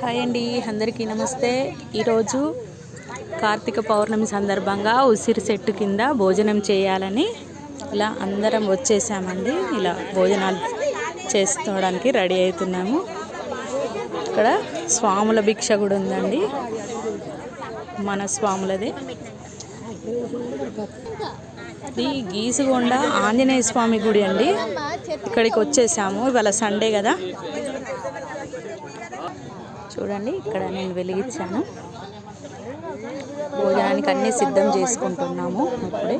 Hi అండి అందరికీ నమస్తే. ఈరోజు కార్తీక పౌర్ణమి సందర్భంగా ఉసిరి చెట్టు కింద భోజనం చేయాలని ఇలా అందరం వచ్చేసామండి. ఇలా భోజనాలు చేసుకోవడానికి రెడీ అవుతున్నాము. ఇక్కడ స్వాముల భిక్ష కూడా ఉందండి. మన స్వాములది. ఇది గీసుగొండ ఆంజనేయ స్వామి గుడి అండి. ఇక్కడికి వచ్చేసాము. ఇవాళ సండే కదా. చూడండి ఇక్కడ నేను వెలిగించాను. భోజనానికి అన్నీ సిద్ధం చేసుకుంటున్నాము ఇప్పుడే.